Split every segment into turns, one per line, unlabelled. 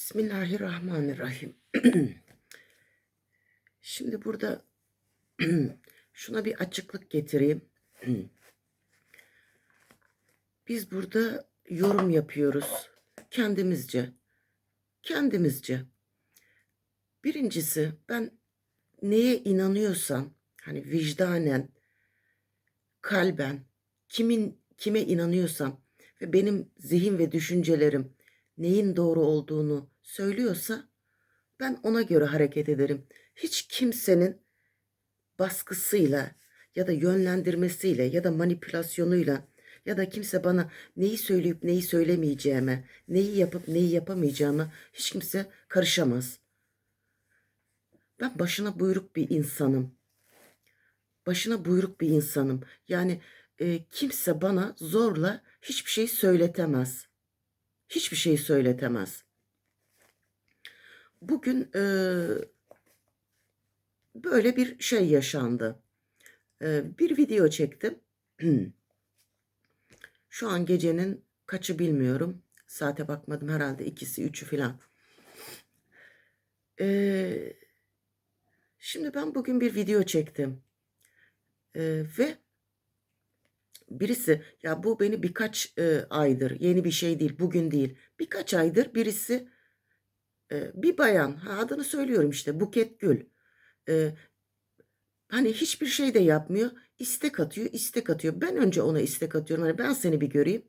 Bismillahirrahmanirrahim. Şimdi burada şuna bir açıklık getireyim. Biz burada yorum yapıyoruz kendimizce. Kendimizce. Birincisi ben neye inanıyorsam hani vicdanen, kalben kimin kime inanıyorsam ve benim zihin ve düşüncelerim neyin doğru olduğunu söylüyorsa ben ona göre hareket ederim. Hiç kimsenin baskısıyla ya da yönlendirmesiyle ya da manipülasyonuyla ya da kimse bana neyi söyleyip neyi söylemeyeceğime, neyi yapıp neyi yapamayacağıma hiç kimse karışamaz. Ben başına buyruk bir insanım. Başına buyruk bir insanım. Yani e, kimse bana zorla hiçbir şey söyletemez. Hiçbir şey söyletemez. Bugün e, böyle bir şey yaşandı. E, bir video çektim. Şu an gecenin kaçı bilmiyorum. Saate bakmadım herhalde ikisi üçü filan. E, şimdi ben bugün bir video çektim. E, ve birisi ya bu beni birkaç e, aydır yeni bir şey değil bugün değil birkaç aydır birisi bir bayan adını söylüyorum işte Buket Gül. Hani hiçbir şey de yapmıyor istek atıyor istek atıyor. Ben önce ona istek atıyorum hani ben seni bir göreyim.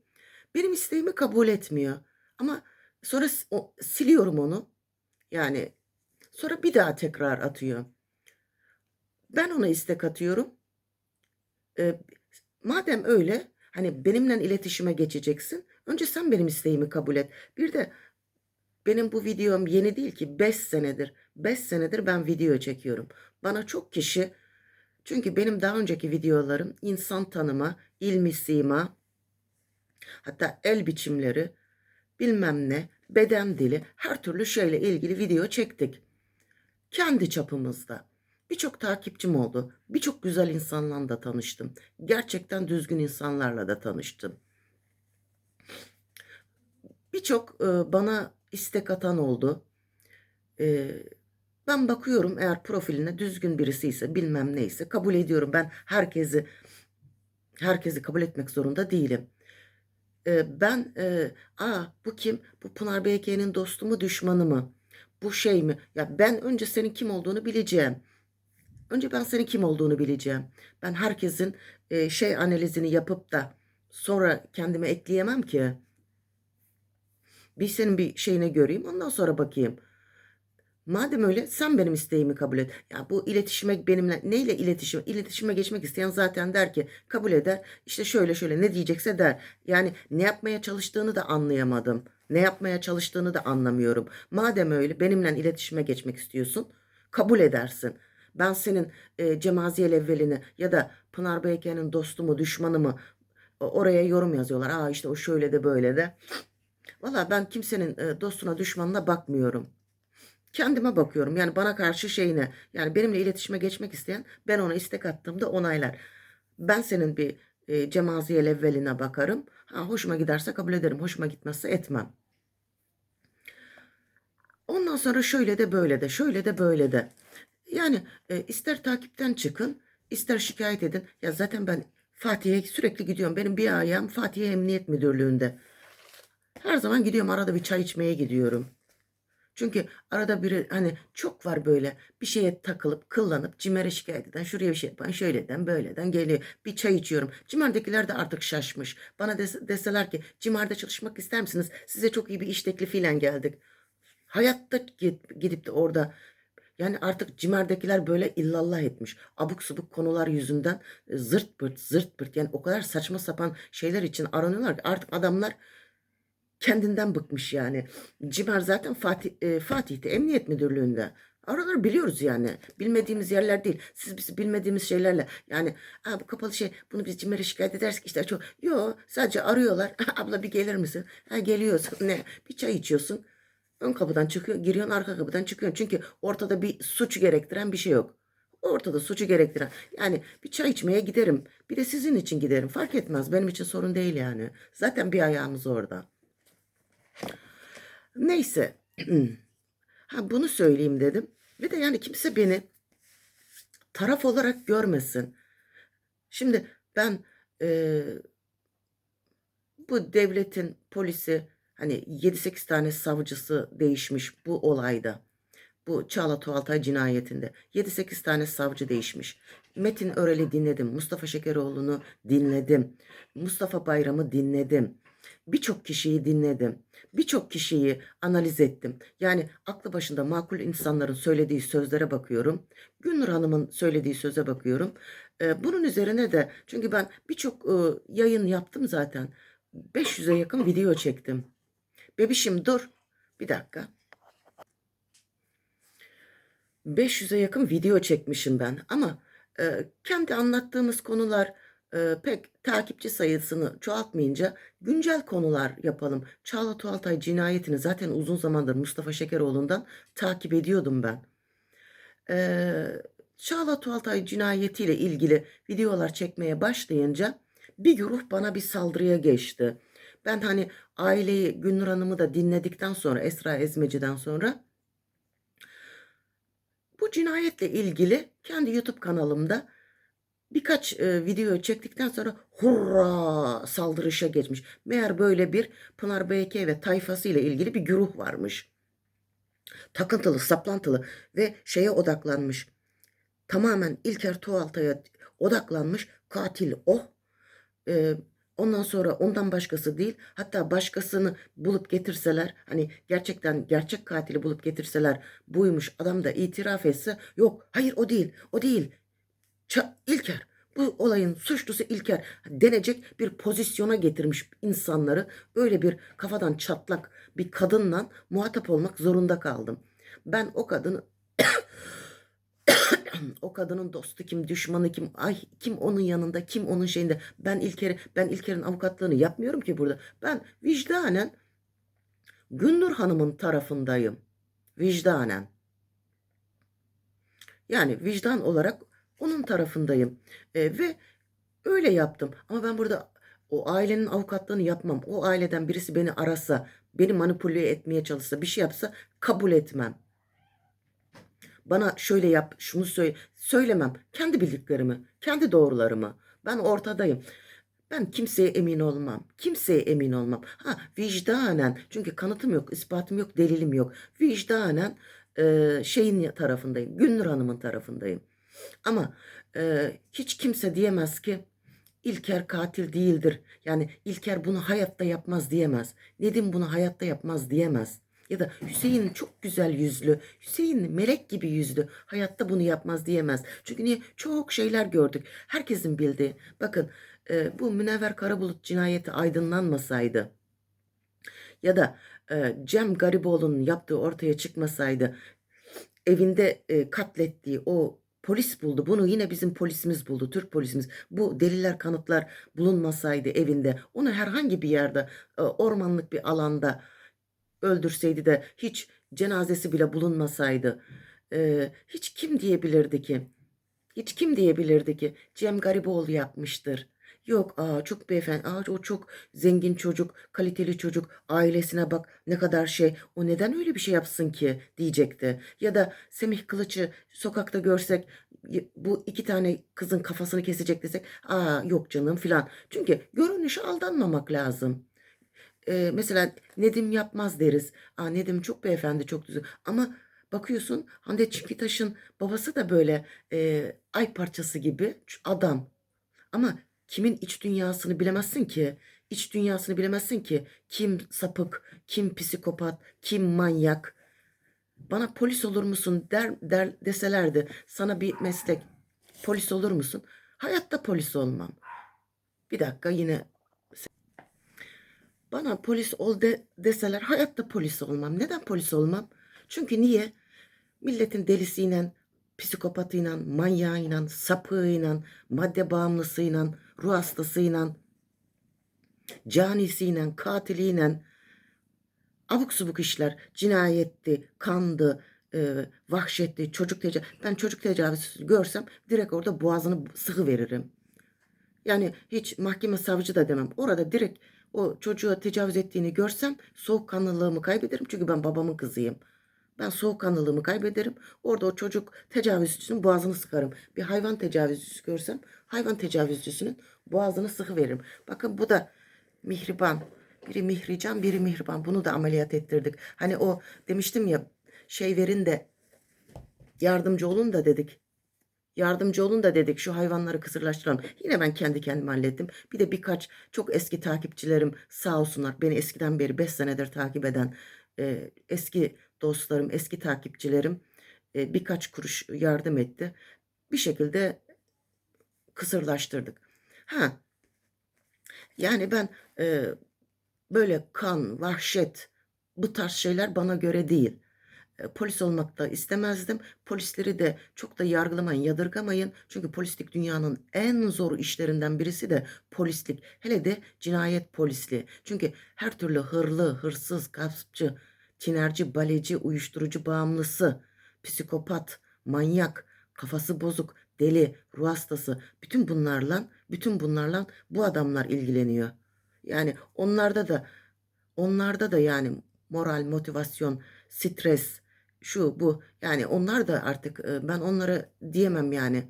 Benim isteğimi kabul etmiyor. Ama sonra siliyorum onu. Yani sonra bir daha tekrar atıyor. Ben ona istek atıyorum. Madem öyle hani benimle iletişime geçeceksin. Önce sen benim isteğimi kabul et. Bir de benim bu videom yeni değil ki 5 senedir. 5 senedir ben video çekiyorum. Bana çok kişi çünkü benim daha önceki videolarım insan tanıma, ilmi sima, hatta el biçimleri, bilmem ne, beden dili, her türlü şeyle ilgili video çektik. Kendi çapımızda. Birçok takipçim oldu. Birçok güzel insanlarla da tanıştım. Gerçekten düzgün insanlarla da tanıştım. Birçok e, bana istek atan oldu. E, ben bakıyorum eğer profiline düzgün birisi ise bilmem neyse kabul ediyorum. Ben herkesi herkesi kabul etmek zorunda değilim. E, ben e, aa bu kim? Bu Pınar BK'nin dostu mu düşmanı mı? Bu şey mi? Ya ben önce senin kim olduğunu bileceğim. Önce ben senin kim olduğunu bileceğim. Ben herkesin e, şey analizini yapıp da sonra kendime ekleyemem ki. Bir senin bir şeyine göreyim ondan sonra bakayım. Madem öyle sen benim isteğimi kabul et. Ya bu iletişime benimle neyle iletişime iletişime geçmek isteyen zaten der ki kabul eder. İşte şöyle şöyle ne diyecekse der. Yani ne yapmaya çalıştığını da anlayamadım. Ne yapmaya çalıştığını da anlamıyorum. Madem öyle benimle iletişime geçmek istiyorsun kabul edersin. Ben senin e, Cemaziyel evvelini ya da Pınar Beyken'in dostu mu düşmanı mı oraya yorum yazıyorlar. Aa işte o şöyle de böyle de. Valla ben kimsenin e, dostuna düşmanına bakmıyorum. Kendime bakıyorum. Yani bana karşı şeyine yani benimle iletişime geçmek isteyen ben ona istek attığımda onaylar. Ben senin bir e, Cemaziyel evveline bakarım. Ha, hoşuma giderse kabul ederim. Hoşuma gitmezse etmem. Ondan sonra şöyle de böyle de şöyle de böyle de. Yani e, ister takipten çıkın, ister şikayet edin. Ya zaten ben Fatih'e sürekli gidiyorum. Benim bir ayağım Fatih Emniyet Müdürlüğü'nde. Her zaman gidiyorum. Arada bir çay içmeye gidiyorum. Çünkü arada biri hani çok var böyle bir şeye takılıp kıllanıp cimere şikayet eden şuraya bir şey yapan şöyleden böyleden geliyor. Bir çay içiyorum. Cimerdekiler de artık şaşmış. Bana des deseler ki cimerde çalışmak ister misiniz? Size çok iyi bir iş teklifiyle geldik. Hayatta gidip de orada yani artık cimerdekiler böyle illallah etmiş. Abuk subuk konular yüzünden e, zırt pırt zırt pırt yani o kadar saçma sapan şeyler için aranıyorlar ki artık adamlar kendinden bıkmış yani. Cimer zaten Fatih, e, Fatih'te Emniyet Müdürlüğü'nde. Araları biliyoruz yani. Bilmediğimiz yerler değil. Siz bizi bilmediğimiz şeylerle yani bu kapalı şey bunu biz Cimer'e şikayet edersek işte çok. Yo sadece arıyorlar. Abla bir gelir misin? Ha geliyorsun. Ne? Bir çay içiyorsun. Ön kapıdan çıkıyor, giriyorsun arka kapıdan çıkıyorsun. Çünkü ortada bir suç gerektiren bir şey yok. Ortada suçu gerektiren. Yani bir çay içmeye giderim. Bir de sizin için giderim. Fark etmez. Benim için sorun değil yani. Zaten bir ayağımız orada. Neyse. Ha bunu söyleyeyim dedim. Ve de yani kimse beni taraf olarak görmesin. Şimdi ben e, bu devletin polisi hani 7-8 tane savcısı değişmiş bu olayda. Bu Çağla Tuğaltay cinayetinde 7-8 tane savcı değişmiş. Metin Örel'i dinledim. Mustafa Şekeroğlu'nu dinledim. Mustafa Bayram'ı dinledim. Birçok kişiyi dinledim. Birçok kişiyi analiz ettim. Yani aklı başında makul insanların söylediği sözlere bakıyorum. Günnur Hanım'ın söylediği söze bakıyorum. Bunun üzerine de çünkü ben birçok yayın yaptım zaten. 500'e yakın video çektim. Bebişim dur. Bir dakika. 500'e yakın video çekmişim ben ama kendi anlattığımız konular e, pek takipçi sayısını çoğaltmayınca güncel konular yapalım. Çağla Tuğaltay cinayetini zaten uzun zamandır Mustafa Şekeroğlu'ndan takip ediyordum ben. E, Çağla Tuğaltay cinayetiyle ilgili videolar çekmeye başlayınca bir güruh bana bir saldırıya geçti. Ben hani aileyi Günnur Hanım'ı da dinledikten sonra Esra Ezmeci'den sonra bu cinayetle ilgili kendi YouTube kanalımda birkaç e, video çektikten sonra hurra saldırışa geçmiş. Meğer böyle bir Pınar BK ve tayfası ile ilgili bir güruh varmış. Takıntılı, saplantılı ve şeye odaklanmış. Tamamen İlker Tuğaltay'a odaklanmış katil o. E, ondan sonra ondan başkası değil. Hatta başkasını bulup getirseler hani gerçekten gerçek katili bulup getirseler buymuş adam da itiraf etse yok hayır o değil o değil. İlker bu olayın suçlusu İlker denecek bir pozisyona getirmiş insanları öyle bir kafadan çatlak bir kadınla muhatap olmak zorunda kaldım. Ben o kadını o kadının dostu kim, düşmanı kim, ay kim onun yanında, kim onun şeyinde. Ben İlker'i, ben İlker'in avukatlığını yapmıyorum ki burada. Ben vicdanen Günnur Hanım'ın tarafındayım. Vicdanen. Yani vicdan olarak onun tarafındayım. E, ve öyle yaptım. Ama ben burada o ailenin avukatlığını yapmam. O aileden birisi beni arasa, beni manipüle etmeye çalışsa, bir şey yapsa kabul etmem. Bana şöyle yap, şunu söyle, söylemem. Kendi bildiklerimi, kendi doğrularımı. Ben ortadayım. Ben kimseye emin olmam. Kimseye emin olmam. Ha vicdanen çünkü kanıtım yok, ispatım yok, delilim yok. Vicdanen e, şeyin tarafındayım. Günnur Hanım'ın tarafındayım. Ama e, hiç kimse diyemez ki İlker katil değildir. Yani İlker bunu hayatta yapmaz diyemez. Nedim bunu hayatta yapmaz diyemez. Ya da Hüseyin çok güzel yüzlü, Hüseyin melek gibi yüzlü, hayatta bunu yapmaz diyemez. Çünkü niye? Çok şeyler gördük. Herkesin bildiği. Bakın e, bu Münevver Karabulut cinayeti aydınlanmasaydı ya da e, Cem Gariboğlu'nun yaptığı ortaya çıkmasaydı evinde e, katlettiği o polis buldu. Bunu yine bizim polisimiz buldu. Türk polisimiz. Bu deliller kanıtlar bulunmasaydı evinde onu herhangi bir yerde e, ormanlık bir alanda öldürseydi de hiç cenazesi bile bulunmasaydı e, hiç kim diyebilirdi ki? Hiç kim diyebilirdi ki Cem Gariboğlu yapmıştır. Yok aa çok beyefendi aa o çok zengin çocuk kaliteli çocuk ailesine bak ne kadar şey o neden öyle bir şey yapsın ki diyecekti. Ya da Semih Kılıç'ı sokakta görsek bu iki tane kızın kafasını kesecek desek aa yok canım filan. Çünkü görünüşe aldanmamak lazım. Ee, mesela Nedim yapmaz deriz. Aa Nedim çok beyefendi çok düzgün ama bakıyorsun Hande Çinkitaş'ın babası da böyle e, ay parçası gibi adam. Ama kimin iç dünyasını bilemezsin ki. İç dünyasını bilemezsin ki. Kim sapık, kim psikopat, kim manyak. Bana polis olur musun der, der deselerdi sana bir meslek polis olur musun? Hayatta polis olmam. Bir dakika yine bana polis ol de, deseler hayatta polis olmam. Neden polis olmam? Çünkü niye? Milletin delisiyle, psikopatıyla, manyağıyla, sapığıyla, madde bağımlısıyla, ruh hastasıyla, canisiyle, katiliyle, abuk subuk işler, cinayetti, kandı, e, vahşetti, çocuk tecavüzü. Ben çocuk tecavüzü görsem direkt orada boğazını sıkı veririm. Yani hiç mahkeme savcı da demem. Orada direkt o çocuğa tecavüz ettiğini görsem soğukkanlılığımı kaybederim. Çünkü ben babamın kızıyım. Ben soğukkanlılığımı kaybederim. Orada o çocuk tecavüzcüsünün boğazını sıkarım. Bir hayvan tecavüzcüsü görsem hayvan tecavüzcüsünün boğazını sıkıveririm. Bakın bu da mihriban. Biri mihrican, biri mihriban. Bunu da ameliyat ettirdik. Hani o demiştim ya şey verin de yardımcı olun da dedik. Yardımcı olun da dedik şu hayvanları kısırlaştıralım. Yine ben kendi kendime hallettim. Bir de birkaç çok eski takipçilerim sağ olsunlar. Beni eskiden beri 5 senedir takip eden e, eski dostlarım, eski takipçilerim e, birkaç kuruş yardım etti. Bir şekilde kısırlaştırdık. Ha, yani ben e, böyle kan, vahşet bu tarz şeyler bana göre değil. E, Polis olmak da istemezdim. Polisleri de çok da yargılamayın, yadırgamayın. Çünkü polislik dünyanın en zor işlerinden birisi de polislik. Hele de cinayet polisliği. Çünkü her türlü hırlı, hırsız, gaspçı, tinerci, baleci, uyuşturucu bağımlısı, psikopat, manyak, kafası bozuk, deli, ruh hastası bütün bunlarla, bütün bunlarla bu adamlar ilgileniyor. Yani onlarda da onlarda da yani moral, motivasyon, stres, şu bu yani onlar da artık e, ben onlara diyemem yani.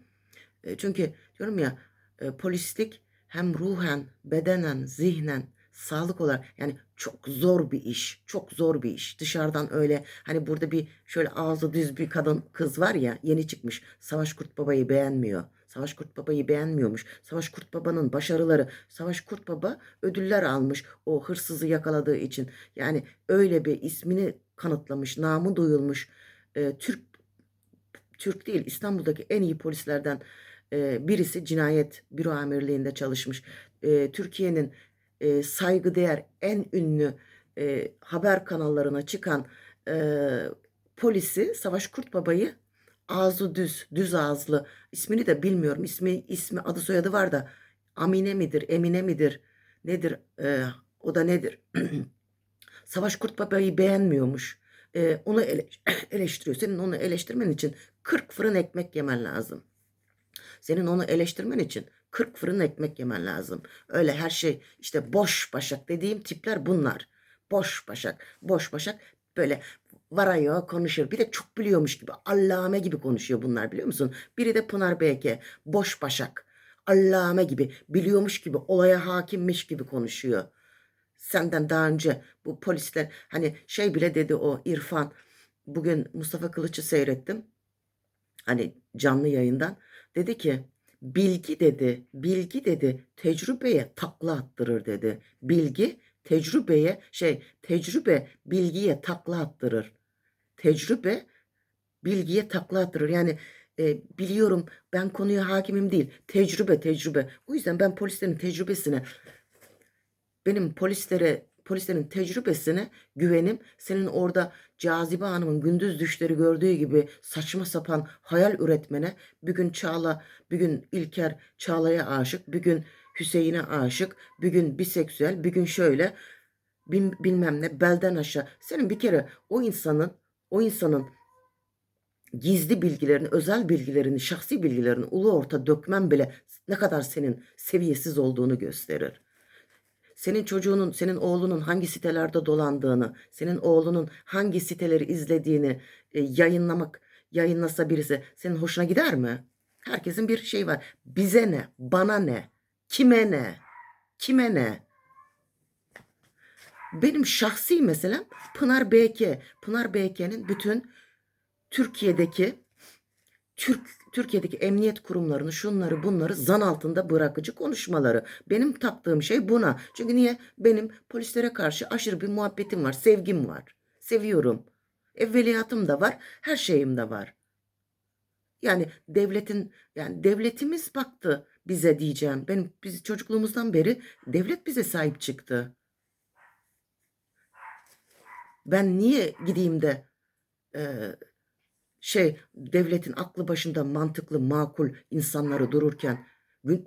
E, Çünkü diyorum ya e, polislik hem ruhen, bedenen, zihnen, sağlık olarak yani çok zor bir iş. Çok zor bir iş. Dışarıdan öyle hani burada bir şöyle ağzı düz bir kadın kız var ya yeni çıkmış. Savaş Kurt Baba'yı beğenmiyor. Savaş Kurt Baba'yı beğenmiyormuş. Savaş Kurt Baba'nın başarıları. Savaş Kurt Baba ödüller almış o hırsızı yakaladığı için. Yani öyle bir ismini kanıtlamış, namı duyulmuş. e, Türk Türk değil İstanbul'daki en iyi polislerden e, birisi cinayet büro amirliğinde çalışmış. E, Türkiye'nin e, saygıdeğer en ünlü e, haber kanallarına çıkan e, polisi Savaş Kurt Baba'yı ağzı düz, düz ağızlı ismini de bilmiyorum. İsmi, ismi adı soyadı var da Amine midir, Emine midir, nedir, e, o da nedir? Savaş Kurt Baba'yı beğenmiyormuş. E, onu ele- eleştiriyor. Senin onu eleştirmen için 40 fırın ekmek yemen lazım. Senin onu eleştirmen için 40 fırın ekmek yemen lazım. Öyle her şey işte boş başak dediğim tipler bunlar. Boş başak, boş başak böyle varıyor konuşuyor. Bir de çok biliyormuş gibi allame gibi konuşuyor bunlar biliyor musun? Biri de Pınar Beyke boş başak. Allame gibi biliyormuş gibi olaya hakimmiş gibi konuşuyor. Senden daha önce bu polisler hani şey bile dedi o İrfan bugün Mustafa Kılıç'ı seyrettim hani canlı yayından dedi ki bilgi dedi bilgi dedi tecrübeye takla attırır dedi. Bilgi tecrübeye şey tecrübe bilgiye takla attırır. Tecrübe bilgiye takla attırır. Yani e, biliyorum ben konuya hakimim değil. Tecrübe tecrübe. O yüzden ben polislerin tecrübesine benim polislere polislerin tecrübesine güvenim. Senin orada Cazibe Hanım'ın gündüz düşleri gördüğü gibi saçma sapan hayal üretmene bir gün Çağla bir gün İlker Çağla'ya aşık bir gün Hüseyin'e aşık bir gün biseksüel bir gün şöyle bil- bilmem ne belden aşağı. Senin bir kere o insanın o insanın gizli bilgilerini, özel bilgilerini, şahsi bilgilerini ulu orta dökmen bile ne kadar senin seviyesiz olduğunu gösterir senin çocuğunun, senin oğlunun hangi sitelerde dolandığını, senin oğlunun hangi siteleri izlediğini e, yayınlamak, yayınlasa birisi senin hoşuna gider mi? Herkesin bir şey var. Bize ne? Bana ne? Kime ne? Kime ne? Benim şahsi meselem Pınar BK. Pınar BK'nin bütün Türkiye'deki Türk Türkiye'deki emniyet kurumlarını şunları bunları zan altında bırakıcı konuşmaları. Benim taktığım şey buna. Çünkü niye? Benim polislere karşı aşırı bir muhabbetim var, sevgim var. Seviyorum. Evveliyatım da var, her şeyim de var. Yani devletin yani devletimiz baktı bize diyeceğim. Benim biz çocukluğumuzdan beri devlet bize sahip çıktı. Ben niye gideyim de e, şey devletin aklı başında mantıklı makul insanları dururken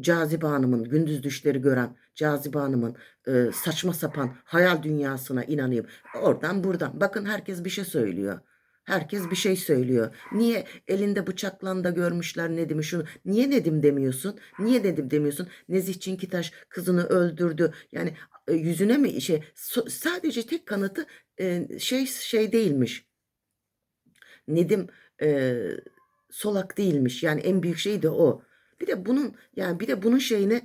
Cazibe Hanım'ın gündüz düşleri gören Cazibe Hanım'ın e, saçma sapan hayal dünyasına inanayım. Oradan buradan bakın herkes bir şey söylüyor. Herkes bir şey söylüyor. Niye elinde bıçakla da görmüşler Nedim'i şunu. Niye Nedim demiyorsun? Niye Nedim demiyorsun? Nezih Çinkitaş kızını öldürdü. Yani e, yüzüne mi şey so- sadece tek kanıtı e, şey şey değilmiş. Nedim e, solak değilmiş. Yani en büyük şey de o. Bir de bunun yani bir de bunun şeyine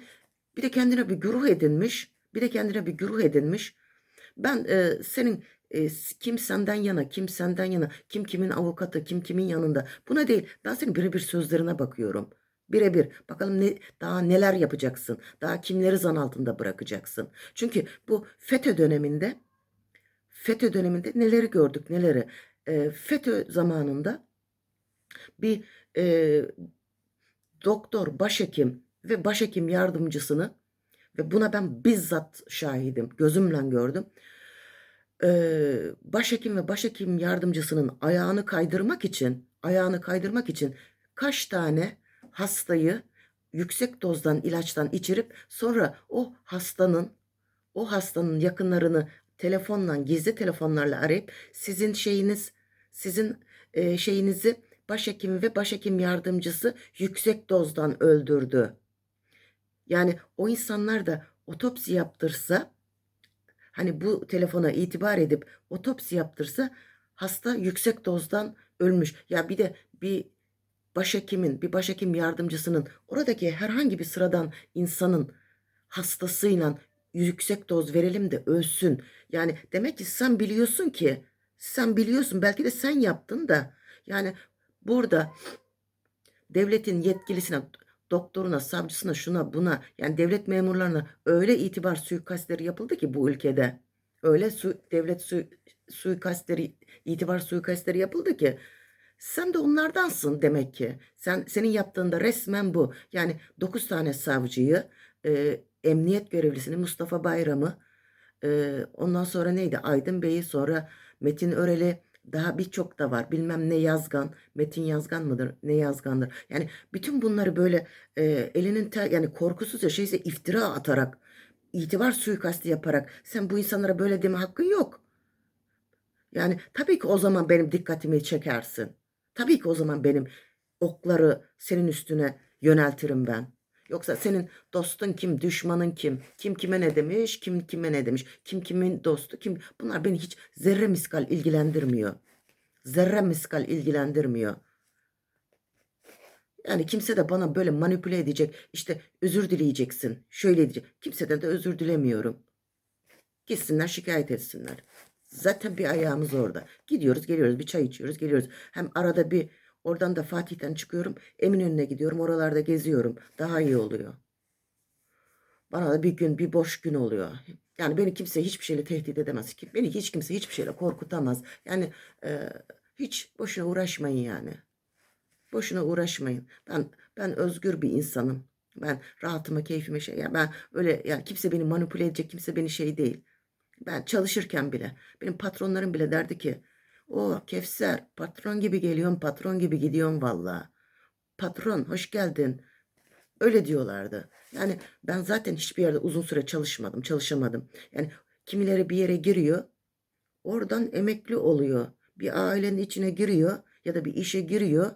bir de kendine bir güruh edinmiş. Bir de kendine bir güruh edinmiş. Ben e, senin e, kim senden yana, kim senden yana, kim kimin avukatı, kim kimin yanında. Buna değil. Ben senin birebir sözlerine bakıyorum. Birebir. Bakalım ne, daha neler yapacaksın. Daha kimleri zan altında bırakacaksın. Çünkü bu FETÖ döneminde FETÖ döneminde neleri gördük neleri. E, FETÖ zamanında bir e, doktor, başhekim ve başhekim yardımcısını ve buna ben bizzat şahidim, gözümle gördüm. Ee, başhekim ve başhekim yardımcısının ayağını kaydırmak için, ayağını kaydırmak için kaç tane hastayı yüksek dozdan ilaçtan içirip sonra o hastanın o hastanın yakınlarını telefonla gizli telefonlarla arayıp sizin şeyiniz sizin e, şeyinizi başhekim ve başhekim yardımcısı yüksek dozdan öldürdü. Yani o insanlar da otopsi yaptırsa hani bu telefona itibar edip otopsi yaptırsa hasta yüksek dozdan ölmüş. Ya bir de bir başhekimin, bir başhekim yardımcısının oradaki herhangi bir sıradan insanın hastasıyla yüksek doz verelim de ölsün. Yani demek ki sen biliyorsun ki sen biliyorsun belki de sen yaptın da yani burada devletin yetkilisine, doktoruna, savcısına, şuna buna yani devlet memurlarına öyle itibar suikastleri yapıldı ki bu ülkede. Öyle su, devlet su, suikastleri, itibar suikastleri yapıldı ki sen de onlardansın demek ki. Sen senin yaptığında resmen bu. Yani 9 tane savcıyı, e, emniyet görevlisini Mustafa Bayram'ı, e, ondan sonra neydi? Aydın Bey'i, sonra Metin Örel'i, daha birçok da var. Bilmem ne Yazgan, Metin Yazgan mıdır? Ne Yazgandır? Yani bütün bunları böyle e, elinin te, yani korkusuzca şeyse iftira atarak, itibar suikasti yaparak sen bu insanlara böyle deme hakkın yok. Yani tabii ki o zaman benim dikkatimi çekersin. Tabii ki o zaman benim okları senin üstüne yöneltirim ben. Yoksa senin dostun kim, düşmanın kim, kim kime ne demiş, kim kime ne demiş, kim kimin dostu, kim bunlar beni hiç zerre miskal ilgilendirmiyor. Zerre miskal ilgilendirmiyor. Yani kimse de bana böyle manipüle edecek, işte özür dileyeceksin, şöyle diyecek. Kimseden de özür dilemiyorum. Gitsinler şikayet etsinler. Zaten bir ayağımız orada. Gidiyoruz geliyoruz bir çay içiyoruz geliyoruz. Hem arada bir oradan da Fatih'ten çıkıyorum. Eminönü'ne gidiyorum oralarda geziyorum. Daha iyi oluyor. Bana da bir gün bir boş gün oluyor. Yani beni kimse hiçbir şeyle tehdit edemez. Beni hiç kimse hiçbir şeyle korkutamaz. Yani e, hiç boşuna uğraşmayın yani. Boşuna uğraşmayın. Ben ben özgür bir insanım. Ben rahatıma, keyfime şey. Yani ben öyle yani kimse beni manipüle edecek, kimse beni şey değil. Ben çalışırken bile benim patronlarım bile derdi ki o Kevser patron gibi geliyorsun patron gibi gidiyorsun valla. Patron hoş geldin. Öyle diyorlardı. Yani ben zaten hiçbir yerde uzun süre çalışmadım, çalışamadım. Yani kimileri bir yere giriyor, oradan emekli oluyor. Bir ailenin içine giriyor ya da bir işe giriyor.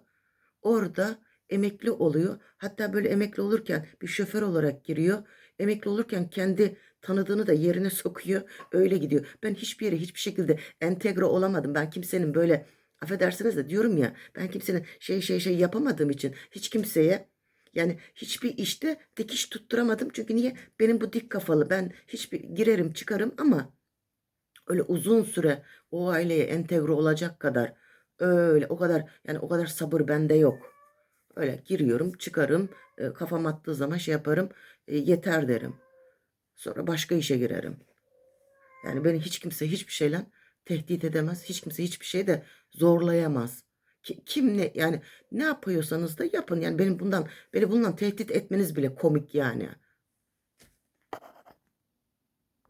Orada emekli oluyor. Hatta böyle emekli olurken bir şoför olarak giriyor. Emekli olurken kendi tanıdığını da yerine sokuyor. Öyle gidiyor. Ben hiçbir yere hiçbir şekilde entegre olamadım. Ben kimsenin böyle affedersiniz de diyorum ya ben kimsenin şey şey şey yapamadığım için hiç kimseye yani hiçbir işte dikiş tutturamadım. Çünkü niye? Benim bu dik kafalı. Ben hiçbir girerim çıkarım ama öyle uzun süre o aileye entegre olacak kadar öyle o kadar yani o kadar sabır bende yok. Öyle giriyorum çıkarım e, kafam attığı zaman şey yaparım e, yeter derim. Sonra başka işe girerim. Yani beni hiç kimse hiçbir şeyle tehdit edemez. Hiç kimse hiçbir şey de zorlayamaz. Ki- Kim ne yani ne yapıyorsanız da yapın. Yani benim bundan beni bundan tehdit etmeniz bile komik yani.